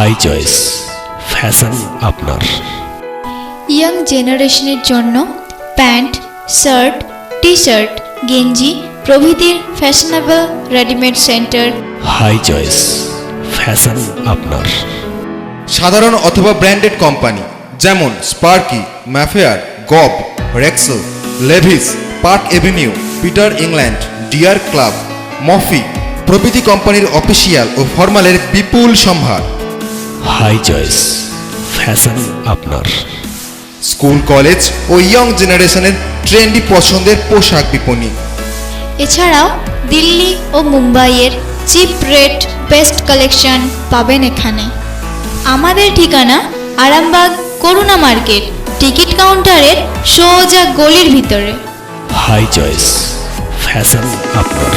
High choice fashion আপনার young জেনারেশনের জন্য প্যান্ট শার্ট টি শার্ট গেঞ্জি প্রভৃতির fashionable readymade centre. High choice fashion আপনার সাধারণ অথবা ব্র্যান্ডেড কোম্পানি যেমন স্পার্কি ম্যাফেয়ার গব রেক্সো Levi's Park Avenue Peter England deer club মফি প্রভৃতি কোম্পানির অফিসিয়াল ও ফর্মালের বিপুল সম্ভার। হাই চয়েস ফ্যাশন আপনার। স্কুল কলেজ ও ইয়ং জেনারেশনের ট্রেন্ডি পছন্দের পোশাক বিপণী। এছাড়াও দিল্লি ও মুম্বাইয়ের চিপ রেট বেস্ট কালেকশন পাবেন এখানে। আমাদের ঠিকানা আরামবাগ করুণা মার্কেট টিকিট কাউন্টারের সোজা গলির ভিতরে। হাই চয়েস ফ্যাশন আপনার।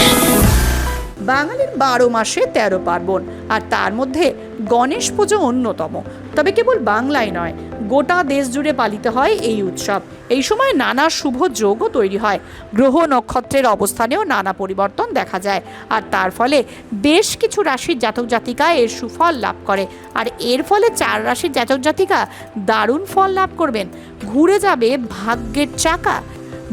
বাঙালির বারো মাসে তেরো পার্বণ, আর তার মধ্যে গণেশ পুজো অন্যতম। তবে কেবল বাংলায় নয়, গোটা দেশ জুড়ে পালিত হয় এই উৎসব। এই সময় নানা শুভ যোগও তৈরি হয়। গ্রহ নক্ষত্রের অবস্থানেও নানা পরিবর্তন দেখা যায়, আর তার ফলে বেশ কিছু রাশির জাতক জাতিকা এর সুফল লাভ করে। আর এর ফলে চার রাশির জাতক জাতিকা দারুণ ফল লাভ করবেন। ঘুরে যাবে ভাগ্যের চাকা।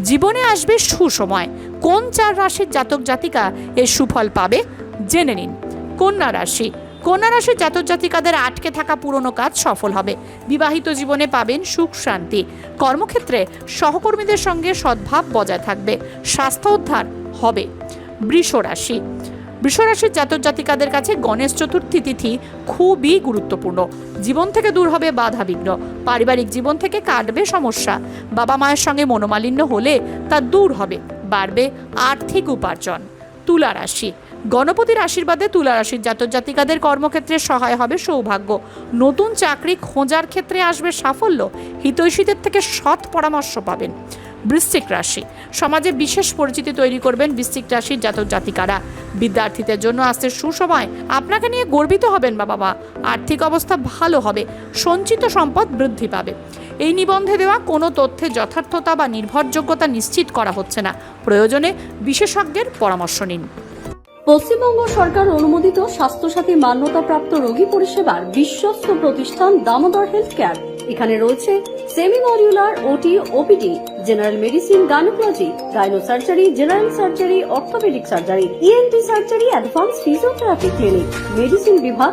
জীবনে আসবে সুসময়। কোন চার রাশির জাতক জাতিকা এর সুফল পাবে? জেনে নিন। কন্যা রাশি। কন্যা রাশির জাতক জাতিকাদের আটকে থাকা পুরনো কাজ সফল হবে। বিবাহিত জীবনে পাবেন সুখ, শান্তি। কর্মক্ষেত্রে সহকর্মীদের সঙ্গে সদ্ভাব বজায় থাকবে। স্বাস্থ্য উদ্ধার হবে। বৃষ রাশি। বৃষরাশির জাতক জাতিকাদের কাছে গণেশ চতুর্থী তিথি খুবই গুরুত্বপূর্ণ। জীবন থেকে দূর হবে বাধা বিঘ্ন পারিবারিক জীবন থেকে কাটবে সমস্যা। বাবা মায়ের সঙ্গে মনোমালিন্য হলে তা দূর হবে। বাড়বে আর্থিক উপার্জন। তুলা রাশি। গণপতির আশীর্বাদে তুলা রাশির জাতক জাতিকাদের কর্মক্ষেত্রে সহায় হবে সৌভাগ্য। নতুন চাকরি খোঁজার ক্ষেত্রে আসবে সাফল্য। হিতৈষীদের থেকে সৎ পরামর্শ পাবেন। বৃশ্চিক রাশি। সমাজে বিশেষ পরিচিতি তৈরি করবেন বৃশ্চিক রাশির জাতক জাতিকারা। বিদ্যার্থীদের জন্য আসতে সুসময় আপনাকে নিয়ে গর্বিত হবেন বাবা আর্থিক অবস্থা ভালো হবে। সঞ্চিত সম্পদ বৃদ্ধি পাবে। এই নিবন্ধে দেওয়া কোনো তথ্যের যথার্থতা বা নির্ভরযোগ্যতা নিশ্চিত করা হচ্ছে না। প্রয়োজনে বিশেষজ্ঞের পরামর্শ নিন। পশ্চিমবঙ্গ সরকার অনুমোদিত স্বাস্থ্যসাথী মান্যতাপ্রাপ্ত রোগী পরিষেবার বিশ্বস্ত প্রতিষ্ঠান দামোদর হেলথ কেয়ার এখানে রয়েছে semi modular OT OPD general medicine, gynaecology gynae surgery general surgery, orthopaedic surgery ENT surgery advance physiotherapy clinic, medicine বিভাগ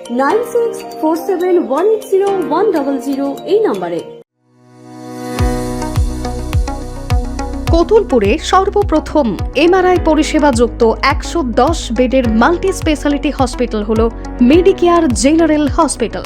nine six four seven one eight zero one double zero এই নম্বরে। কতুলপুরে সর্বপ্রথম MRI পরিষেবা যুক্ত একশো দশ বেডের মাল্টি স্পেশালিটি হসপিটাল হল মেডিকেয়ার জেনারেল হসপিটাল।